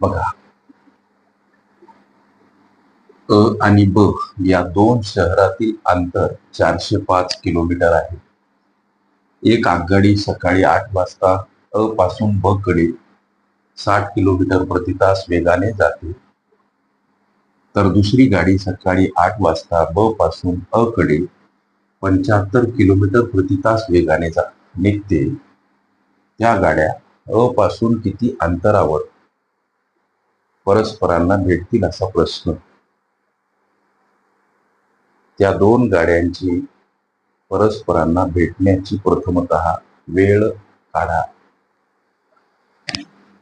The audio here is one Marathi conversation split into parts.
बघा. अ आणि ब या दोन शहरातील अंतर चारशे पाच किलोमीटर आहे. एक आगगाडी सकाळी आठ वाजता अ पासून ब कडे साठ किलोमीटर प्रति तास वेगाने जाते. तर दुसरी गाडी सकाळी आठ वाजता ब पासून अ कडे पंच्याहत्तर किलोमीटर प्रति तास वेगाने जा निघते. त्या गाड्या अ पासून किती अंतरावर परस्परांना भेटतील असा प्रश्न. त्या दोन गाड्यांची परस्परांना भेटण्याची प्रथमत वेळ काढा.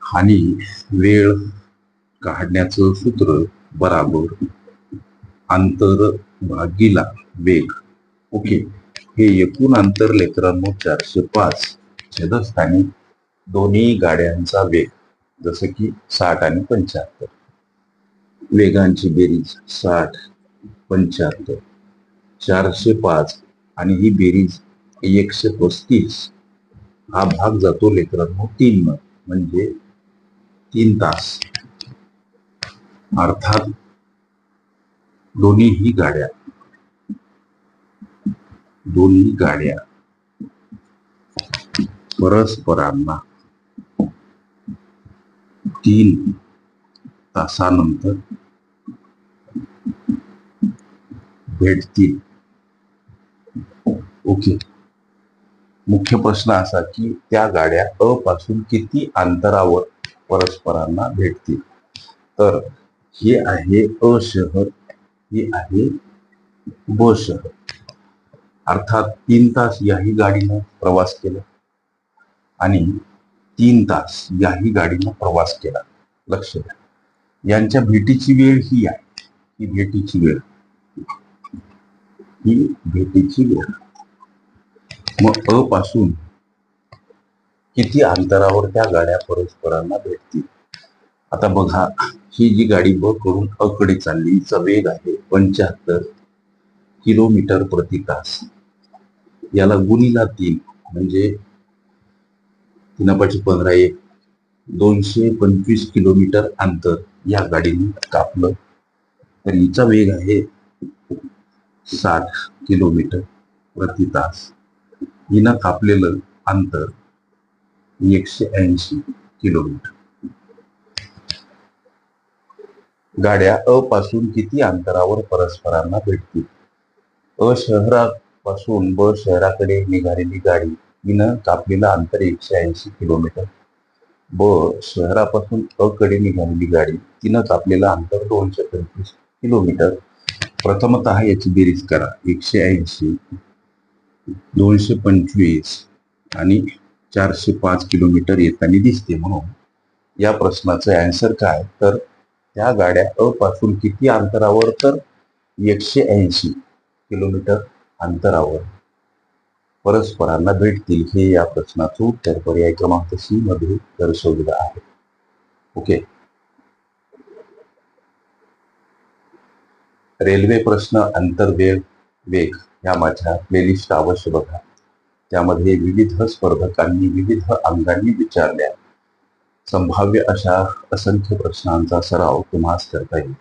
आणि वेळ काढण्याचं सूत्र बराबर अंतर भागीला वेग. ओके. हे एकूण अंतर लेकरांनो चारशे पाच छेदस्थानी दोन्ही गाड्यांचा वेग. जसं की साठ आणि पंच्याहत्तर. वेगांची बेरीज साठ पंच्याहत्तर. चारशे पाच आणि ही बेरीज एकशे पस्तीस. हा भाग जातो लेकरांनो तीन म्हणजे तीन तास. अर्थात दोन्हीही गाड्या. दोन्ही गाड्या परस्परांना तीन तासानंतर भेटतील ओके. मुख्य प्रश्न असा की त्या गाड्या अ पासून किती अंतरावर परस्परांना भेटतील? तर हे आहे अ शहर हे आहे ब शहर. अर्थात तीन तास याही गाडीनं प्रवास केला आणि तीन तास याही गाडीनं प्रवास केला. लक्ष द्या. यांच्या भेटीची वेळ ही आहे. ही भेटीची वेळ. ही भेटीची वेळ. मग अ पासून किती अंतरावर त्या गाड्या परस्परांना भेटतील? आता बघा ही जी गाडी ब करून अकडे चालली हिचा वेग आहे पंच्याहत्तर किलोमीटर प्रति तास. याला गुणीला तीन म्हणजे तीनापाची पंधरा एक दोनशे पंचवीस किलोमीटर अंतर या गाडीने कापलं. तर हिचा वेग आहे साठ किलोमीटर प्रति तास. हिनं कापलेलं अंतर एकशे ऐंशी किलोमीटर. गाड्या अ पासून किती अंतरावर परस्परांना भेटतील? अ शहरापासून ब शहराकडे निघालेली गाडी हिनं कापलेलं अंतर एकशे ऐंशी किलोमीटर. ब शहरापासून अ कडे निघालेली गाडी तिनं कापलेलं अंतर दोनशे पंचवीस किलोमीटर. प्रथमत याची बेरीज करा. एकशे ऐंशी दोनशे पंचवीस आणि चारशे पाच किलोमीटर येताना दिसते म्हणून. या प्रश्नाचं अँसर काय? तर त्या गाड्या अ पासून किती अंतरावर? तर एकशे ऐंशी किलोमीटर अंतरावर. परस्परांना भेटतील हे या प्रश्नाचं उत्तर पर्याय क्रमांक सी मध्ये दर्शवलेलं आहे. ओके. रेल्वे प्रश्न अंतर्वेग वेग या माझ्या प्लेलिस्ट अवश्य बघा. त्यामध्ये विविध स्पर्धकांनी विविध अंगांनी विचारल्या. संभाव्य अशा असंख्य प्रश्नांचा सराव तुम्हाला करता येईल.